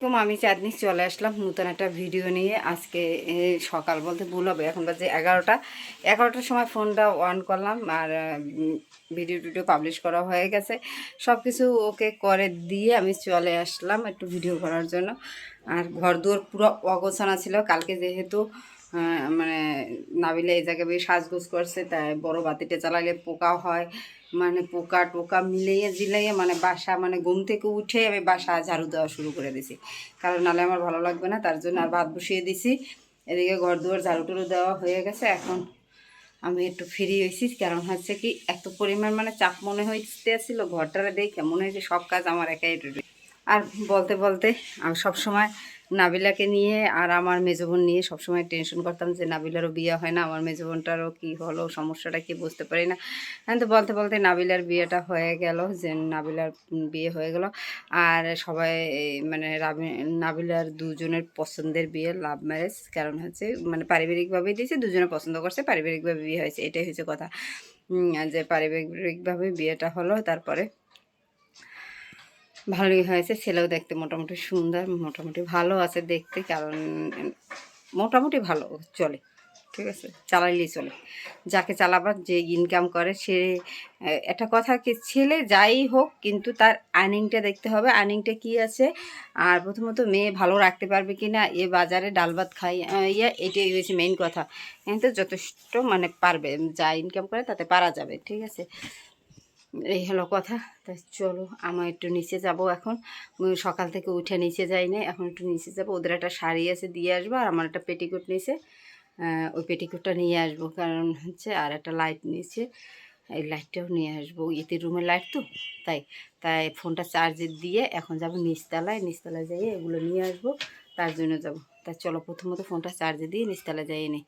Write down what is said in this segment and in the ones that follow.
এরকম আমি চাঁদনি চলে আসলাম নতুন একটা ভিডিও নিয়ে। আজকে সকাল বলতে ভুল হবে, এখন বাজে এগারোটা। এগারোটার সময় ফোনটা অন করলাম আর ভিডিও টিডিও পাবলিশ করা হয়ে গেছে। সব কিছু ওকে করে দিয়ে আমি চলে আসলাম একটু ভিডিও করার জন্য। আর ঘর দুয়ার পুরো অগোছানা ছিল। কালকে যেহেতু মানে নাবিলে এই জায়গায় বেশ সাজগোজ করছে, তাই বড় বাতিটা চালালে পোকা হয়। মানে পোকা টোকা মিলিয়ে জিলাইয়ে মানে বাসা মানে ঘুম থেকে উঠে আমি বাসা ঝাড়ু দেওয়া শুরু করে দিছি। কারণ নালে আমার ভালো লাগবে না, তার জন্য আর ভাত বসিয়ে দিছি। এদিকে ঘর দুয়ার ঝাড়ু টুড়ু দেওয়া হয়ে গেছে, এখন আমি একটু ফ্রি হয়েছি কারণ হচ্ছে কি এত পরিমাণ মানে চাপ মনে হইতে আসছিল ঘরটারে দেখে মনে হয়েছে সব কাজ আমার একাই আর বলতে বলতে আমি সবসময় নাবিলাকে নিয়ে আর আমার মেজবোন নিয়ে সবসময় টেনশন করতাম যে নাবিলারও বিয়ে হয় না, আমার মেজবোনটারও কি হলো, সমস্যাটা কি বুঝতে পারি না। তো বলতে বলতে নাবিলার বিয়েটা হয়ে গেল, যে নাবিলার বিয়ে হয়ে গেল। আর সবাই মানে নাবিলার দুজনের পছন্দের বিয়ে লাভ ম্যারেজ কারণ হচ্ছে মানে পারিবারিকভাবেই দিয়েছে, দুজনে পছন্দ করছে, পারিবারিকভাবে বিয়ে হয়েছে, এটাই হচ্ছে কথা। যে পারিবারিকভাবে বিয়েটা হলো, তারপরে ভালোই হয়েছে। ছেলেও দেখতে মোটামুটি সুন্দর, মোটামুটি ভালো আছে দেখতে, কারণ মোটামুটি ভালো চলে, ঠিক আছে? চালাইলেই চলে। যাকে চালাবার যে ইনকাম করে, সে একটা কথা কি, ছেলে যাই হোক, কিন্তু তার আর্নিংটা দেখতে হবে। আর্নিংটা কি আছে? আর প্রথমত মেয়ে ভালো রাখতে পারবে কি না এ বাজারে ডাল ভাত খাই ইয়ে এটাই হয়েছে মেইন কথা। কিন্তু যথেষ্ট মানে পারবে, যা ইনকাম করে তাতে পারা যাবে, ঠিক আছে? এই হলো কথা। তাই চলো, আমার একটু নিচে যাব এখন। সকাল থেকে উঠে নিচে যাই না এখন একটু নিচে যাব। ওদের একটা শাড়ি আছে, দিয়ে আসব, আর আমার একটা পেটিকোট নিচে ওই পেটিকোটটা নিয়ে আসব, কারণ হচ্ছে আর একটা লাইট নিয়েছে এই লাইটটাও নিয়ে আসব। ইতির রুমের লাইট তো, তাই। তাই ফোনটা চার্জে দিয়ে এখন যাব নিচতলায়। নিচতলায় যাইয়ে এগুলো নিয়ে আসব, তার জন্য যাব। তাই চলো, প্রথমত ফোনটা চার্জে দিয়ে নিচতলায় যাইয়ে নিই।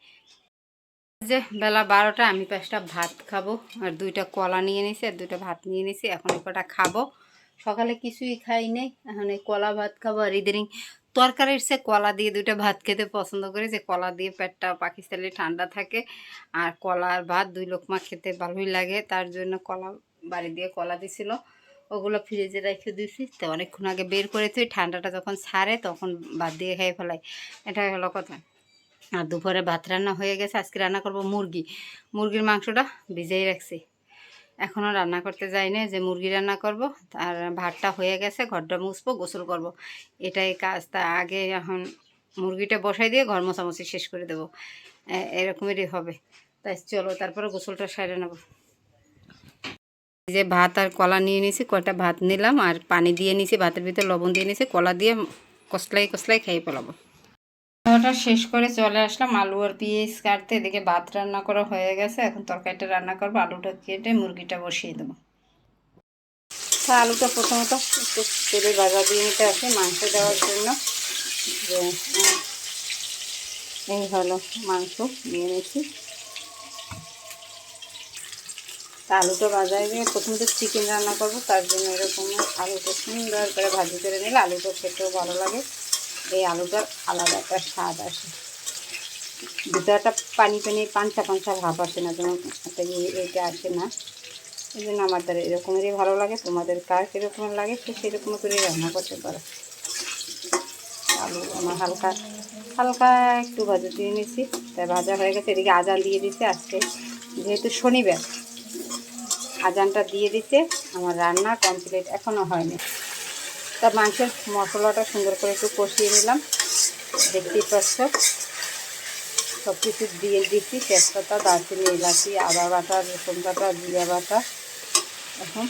যে বেলা বারোটা, আমি পাঁচটা ভাত খাব। আর দুইটা কলা নিয়ে নিছি, আর দুইটা ভাত নিয়ে নিছি, এখন কটা খাব। সকালে কিছুই খাই নাই, এখন এই কলা ভাত খাব। আর ইদানিং তরকারির সে কলা দিয়ে দুইটা ভাত খেতে পছন্দ করি, যে কলা দিয়ে পেটটা পাকিস্তানি ঠান্ডা থাকে। আর কলার ভাত দুই লোকমা খেতে ভালোই লাগে, তার জন্য কলা বাড়ি দিয়ে কলা দিছিল। ওগুলো ফ্রিজে রেখে দিয়েছি তো অনেকক্ষণ আগে বের করেছি। ঠান্ডাটা যখন ছাড়ে, তখন ভাত দিয়ে খেয়ে ফেলাই। এটাই হলো কথা। আর দুপুরে ভাত রান্না হয়ে গেছে। আজকে রান্না করব মুরগি। মুরগির মাংসটা ভিজেই রাখছি। এখনও রান্না করতে যাইনি, যে মুরগি রান্না করব। আর ভাতটা হয়ে গেছে, ঘরটা মুছবো, গোসল করব। এটাই কাজ। তা আগে এখন মুরগিটা বসাই দিয়ে ঘর মোছামুছি শেষ করে দেবো। এরকমেরই হবে। তাই চলো, তারপরে গোসলটা সেরে নেব। যে ভাত আর কলা নিয়ে নিয়েছি, কয়টা ভাত নিলাম। আর পানি দিয়ে নিয়েছি, ভাতের ভিতরে লবণ দিয়ে নিয়েছি, কলা দিয়ে কসলাই কসলাই খেয়ে ফেলাবো। খাওয়াটা শেষ করে চলে আসলাম। আলু আর পেঁয়াজ কাটতে, এদিকে ভাত রান্না করা হয়ে গেছে। এখন তরকারিটা রান্না করব। আলুটা কেটে মুরগিটা বসিয়ে দেবো। তা আলুটা প্রথমত একটু তেলে ভাজা দিয়ে নিতে আসে মাংস দেওয়ার জন্য। এই হলো মাংস, নিয়ে নিয়েছি তা আলুটা ভাজায় দিয়ে প্রথমত চিকেন রান্না করব। তার জন্য এরকম আলুটা সুন্দর করে ভাজি করে নিলে আলুটা খেতেও ভালো লাগে। এই আলুটার আলাদা একটা স্বাদ আসে। দুটো একটা পানি পানি পাঞ্চা পাঞ্চা ভাব আসে না যেমন এইটা আসে না। এই জন্য আমার আমাদের এরকমেরই ভালো লাগে, তোমাদের কার কীরকম লাগে সে সেরকম করে রান্না করতে পারো। আলু আমার হালকা হালকা একটু ভাজা দিয়ে নিয়েছি তাই ভাজা হয়ে গেছে, এদিকে আজান দিয়ে দিচ্ছে আজকে। যেহেতু শনিবার, আজানটা দিয়ে দিচ্ছে, আমার রান্না কমপ্লিট এখনও হয়নি। তা মাংসের মশলাটা সুন্দর করে একটু কষিয়ে নিলাম। দেখতেই পাচ্ছ? সব কিছু দিয়ে দিচ্ছি। তেজপাতা, দারচিনি, এলাচি, আদা বাটা, রসুন বাটা, জিরা বাটা। এখন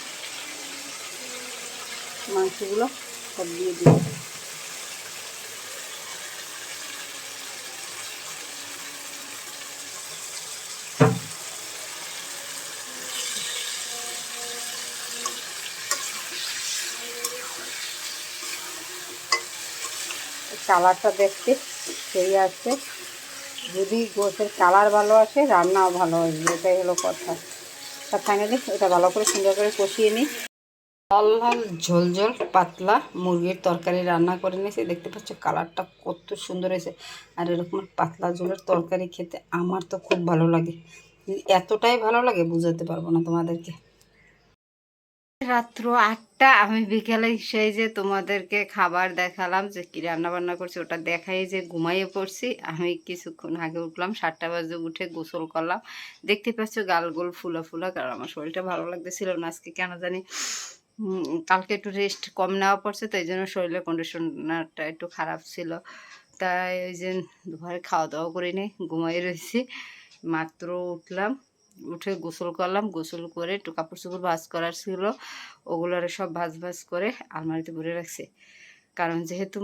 মাংসগুলো সব দিয়ে দিই কালারটা দেখতে সেই আসছে যদি গোছের কালার ভালো আসে, রান্নাও ভালো আসবে এটাই হলো কথা। তা ফাইনালি এটা ভালো করে সুন্দর করে কষিয়ে নিই। লাল লাল, ঝোল ঝোল, পাতলা মুরগির তরকারি রান্না করে নিয়েছি। দেখতে পাচ্ছ কালারটা কত সুন্দর হয়েছে। আর এরকম পাতলা ঝোলের তরকারি খেতে আমার তো খুব ভালো লাগে। এতটাই ভালো লাগে, বুঝাতে পারব না তোমাদেরকে। রাত্র আটটা, আমি বিকেলে সেই যে তোমাদেরকে খাবার দেখালাম, যে কি রান্না বান্না করছি ওটা দেখাই যে ঘুমাইয়ে পড়ছি। আমি কিছুক্ষণ আগে উঠলাম, সাতটা বাজে উঠে গোসল করলাম। দেখতে পাচ্ছ গালগোল ফুলা ফুলা, কারণ আমার শরীরটা ভালো লাগতেছিল না, আজকে কেন জানি কালকে একটু রেস্ট কম নেওয়া পড়ছে তো এই জন্য শরীরের কন্ডিশনারটা একটু খারাপ ছিল। তাই ওই যে দুপুরে খাওয়া দাওয়া করিনি ঘুমাই রয়েছি মাত্র উঠলাম উঠে গোসল করলাম, গোসল করে একটু কাপড় চোপড় ভাজ করার ছিল, ওগুলোরে সব ভাজ ভাজ করে আলমারিতে ভরে রাখছে। কারণ যেহেতু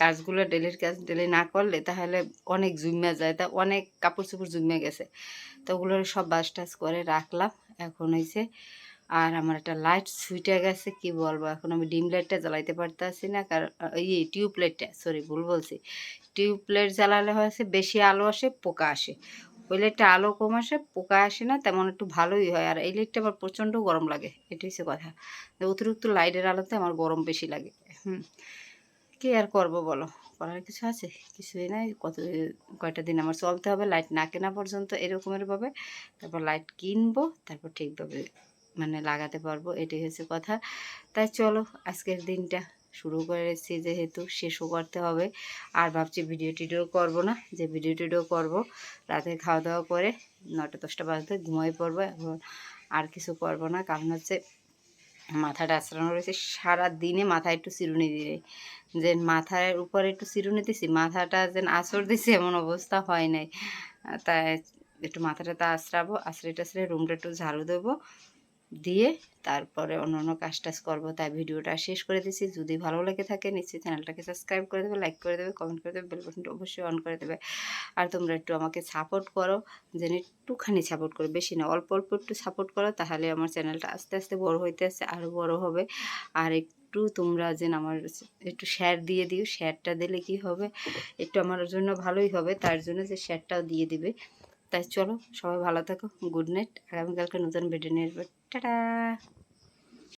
কাজগুলো ডেলির কাজ, ডেলি না করলে তাহলে অনেক জুমিয়া যায়, তা অনেক কাপড় চোপড় জুমিয়া গেছে। তো ওগুলো সব বাস টাজ করে রাখলাম। এখন হয়েছে আর আমার একটা লাইট সুইটে গেছে, কি বলব? এখন আমি ডিম লাইটটা জ্বালাইতে পারতেছি না, কারণ এই টিউব লাইটটা সরি ভুল বলছি। টিউব লাইট জ্বালালে হয়েছে বেশি আলো আসে, পোকা আসে। ওই লাইটটা আলো কম আসে, পোকা আসে না, তেমন একটু ভালোই হয়। আর এই লাইটটা আমার প্রচণ্ড গরম লাগে, এটাই হচ্ছে কথা। অতিরিক্ত লাইটের আলোতে আমার গরম বেশি লাগে। হুম। কি আর করব বলো? করার কিছু আছে? কিছুই নাই। কত কয়টা দিন আমার চলতে হবে, লাইট না কেনা পর্যন্ত এরকমের ভাবে। তারপর লাইট কিনবো, তারপর ঠিকভাবে মানে লাগাতে পারব, এটাই হচ্ছে কথা। তাই চলো, আজকের দিনটা। শুরু করেছি যেহেতু শেষও করতে হবে। আর ভাবছি ভিডিও টিডিও করব না, যে ভিডিও টিডিও করব। রাতে খাওয়া দাওয়া করে নটা দশটা বাজতে ঘুমাই পড়ব এখন আর কিছু করব না। কারণ হচ্ছে মাথাটা আশ্রানো রয়েছে। সারা দিনে মাথায় একটু চিরুনি দিয়ে যে মাথার উপরে একটু চিরুনি দিছি, মাথাটা যেন আঁচড় দিছি এমন অবস্থা হয় নাই। তাই একটু মাথাটা তা আশ্রাবো আশ্রে টাশ্রে রুমটা একটু ঝাড়ু দেবো। দিয়ে তারপরে অন্য অন্য কাজ টাজ করব, তাই ভিডিওটা শেষ করে দিচ্ছি যদি ভালো লেগে থাকে, নিশ্চয়ই চ্যানেলটাকে সাবস্ক্রাইব করে দেবে লাইক করে দেবে কমেন্ট করে দেবে বেল বাটনটা অবশ্যই অন করে দেবে। আর তোমরা একটু আমাকে সাপোর্ট করো, যেন একটুখানি সাপোর্ট করো, বেশি না, অল্প অল্প একটু সাপোর্ট করো, তাহলে আমার চ্যানেলটা আস্তে আস্তে বড় হইতে আসছে আরও বড় হবে। আর একটু তোমরা যেন আমার একটু শেয়ার দিয়ে দিও শেয়ারটা দিলে কি হবে? একটু আমার জন্য ভালোই হবে, তার জন্য যে শেয়ারটাও দিয়ে দিবে। তাই চলো সবাই ভালো থাকো গুড নাইট আগামীকালকে নতুন ভিডিও নিয়ে আসবে। টাটা!